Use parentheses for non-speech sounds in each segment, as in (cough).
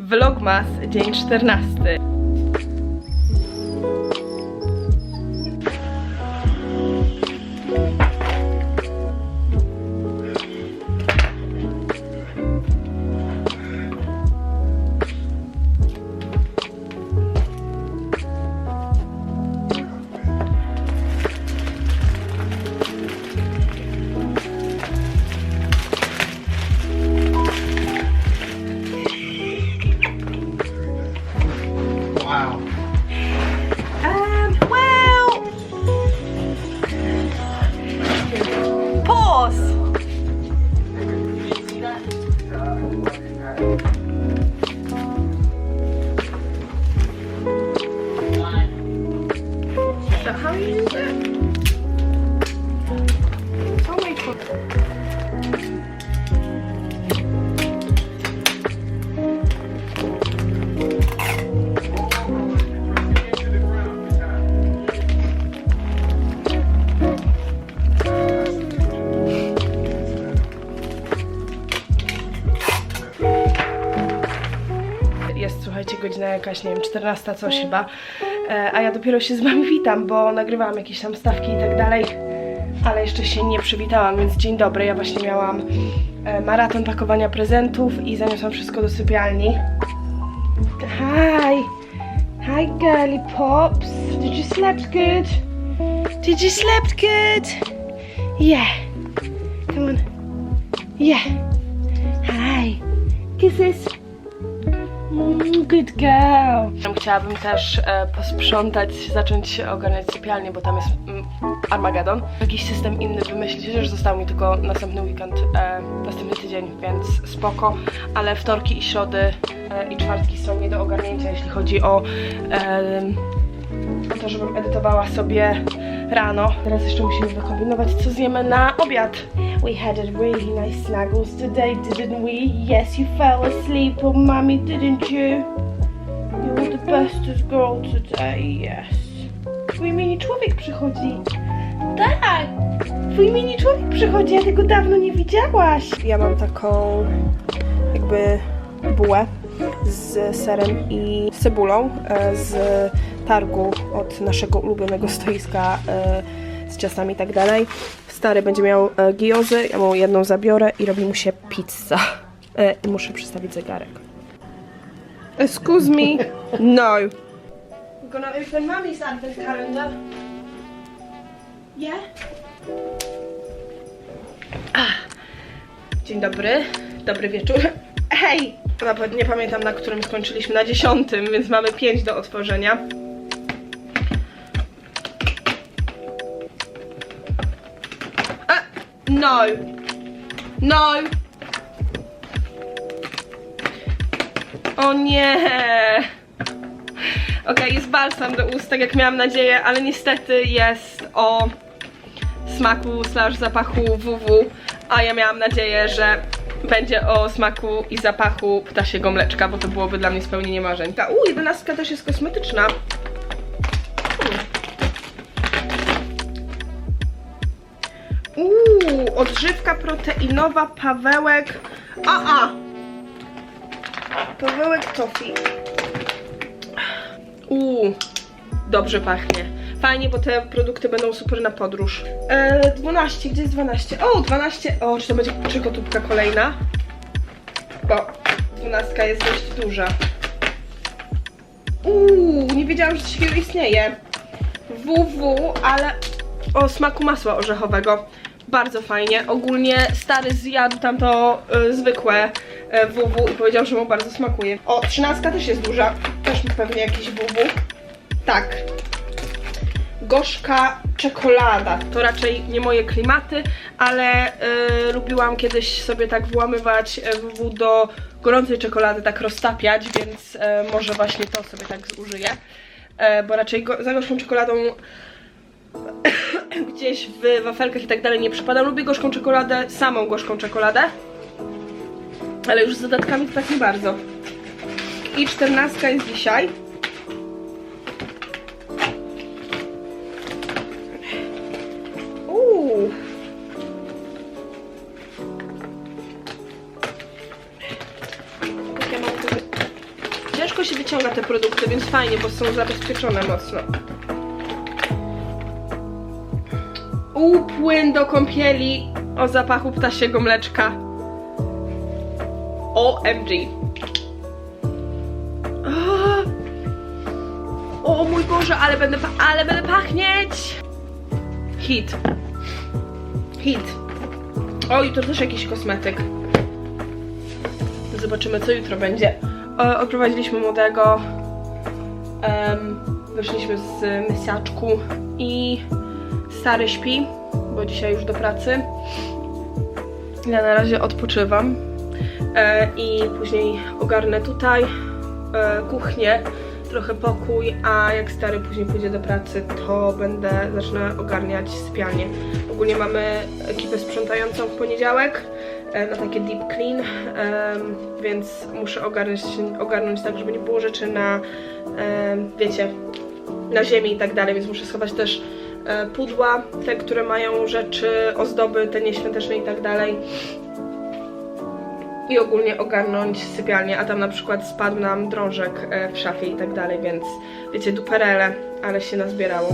Vlogmas, dzień 14. godzina jakaś, nie wiem, 14 coś chyba, e, a ja dopiero się z wami witam, bo nagrywałam jakieś tam stawki i tak dalej, ale jeszcze się nie przywitałam, więc dzień dobry, ja właśnie miałam e, maraton pakowania prezentów i zaniosłam wszystko do sypialni. Hi! Hi girly pops! Did you slept good? Did you slept good? Yeah. Come on. Yeah. Hi. Kisses. Good girl. Chciałabym też e, posprzątać, zacząć ogarniać sypialnię, bo tam jest mm, Armagedon. Jakiś system inny wymyślić, chociaż został mi tylko następny weekend, e, następny tydzień, więc spoko. Ale wtorki i środy e, i czwartki są nie do ogarnięcia, jeśli chodzi o, e, to, żebym edytowała sobie rano. Teraz jeszcze musimy wykombinować, co zjemy na obiad. We had a really nice snuggles today, didn't we? Yes, you fell asleep, oh mommy, didn't you? You were the bestest girl today, yes. Twój mini człowiek przychodzi. Tak! Twój mini człowiek przychodzi, a ty go dawno nie widziałaś. Ja mam taką jakby bułę z serem i cebulą e, z targu od naszego ulubionego stoiska e, z ciastami i tak dalej. Stary będzie miał e, giozy, ja mu jedną zabiorę i robi mu się pizza. E, I muszę przystawić zegarek. Excuse me. No. Gonna open mommy's advent calendar. Yeah? Ah. Dzień dobry. Dobry wieczór. Hej! Nie pamiętam na którym skończyliśmy, na dziesiątym, więc mamy pięć do otworzenia. No. No. O nie. Okej, jest balsam do ust, tak jak miałam nadzieję, ale niestety jest o smaku slash zapachu WW, a ja miałam nadzieję, że będzie o smaku i zapachu ptasiego mleczka, bo to byłoby dla mnie spełnienie marzeń. Ta, u, jedenastka też jest kosmetyczna. Uuu, odżywka proteinowa, pawełek. A, a! Pawełek tofi. Uuu, dobrze pachnie. Fajnie, bo te produkty będą super na podróż. E, 12, gdzie jest 12? O, 12. O, czy to będzie czekotubka kolejna? Bo 12 jest dość duża. Uuu, nie wiedziałam, że coś takiego istnieje. WW, ale o smaku masła orzechowego. Bardzo fajnie. Ogólnie stary zjadł tamto y, zwykłe y, WW i powiedział, że mu bardzo smakuje. O, 13 też jest duża. Też pewnie jakiś WW. Tak. Gorzka czekolada. To raczej nie moje klimaty, ale y, lubiłam kiedyś sobie tak włamywać WW do gorącej czekolady, tak roztapiać, więc y, może właśnie to sobie tak zużyję. Y, bo raczej go, za gorzką czekoladą (clears throat) gdzieś w wafelkach i tak dalej nie przypadam. Lubię gorzką czekoladę, samą gorzką czekoladę. Ale już z dodatkami to tak nie bardzo. I czternastka jest dzisiaj. Uuu. Wy- ciężko się wyciąga te produkty, więc fajnie, bo są zabezpieczone mocno. Upłyn do kąpieli o zapachu ptasiego mleczka. OMG. O, o mój Boże, ale będę, ale będę pachnieć! Hit. Hit. O, jutro też jakiś kosmetyk. Zobaczymy, co jutro będzie. Odprowadziliśmy młodego. Um, wyszliśmy z mysiaczku i stary śpi, bo dzisiaj już do pracy. Ja na razie odpoczywam. E, I później ogarnę tutaj e, kuchnię, trochę pokój, a jak stary później pójdzie do pracy, to będę, zacznę ogarniać sypialnię. Ogólnie mamy ekipę sprzątającą w poniedziałek e, na takie deep clean, więc muszę ogarnąć, ogarnąć tak, żeby nie było rzeczy na, wiecie, na ziemi i tak dalej, więc muszę schować też pudła, te, które mają rzeczy, ozdoby, te nieświąteczne i tak dalej i ogólnie ogarnąć sypialnię, a tam na przykład spadł nam drążek e, w szafie i tak dalej, więc wiecie, duperele, ale się nazbierało.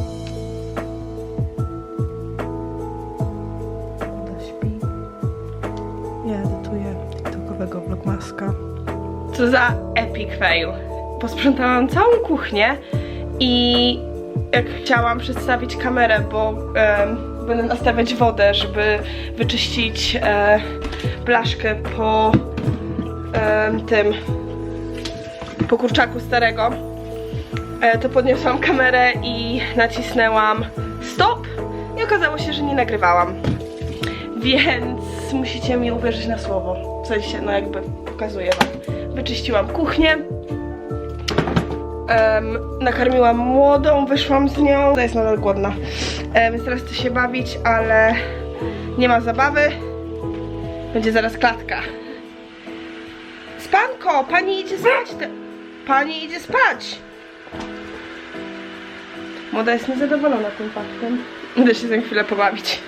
Ja edytuję tiktokowego vlogmaska. Co za epic fail. Posprzątałam całą kuchnię i jak chciałam przedstawić kamerę, bo em, będę nastawiać wodę, żeby wyczyścić e, blaszkę po em, tym po kurczaku starego, e, to podniosłam kamerę i nacisnęłam stop i okazało się, że nie nagrywałam. Więc musicie mi uwierzyć na słowo. W sensie, no jakby pokazuję wam. Wyczyściłam kuchnię. Em, nakarmiłam młodą, wyszłam z nią. Ona jest nadal głodna. E, więc teraz chcę się bawić, ale nie ma zabawy. Będzie zaraz klatka. Spanko, pani idzie spać. Te... Pani idzie spać. Młoda jest niezadowolona tym faktem. Idę się za chwilę pobawić.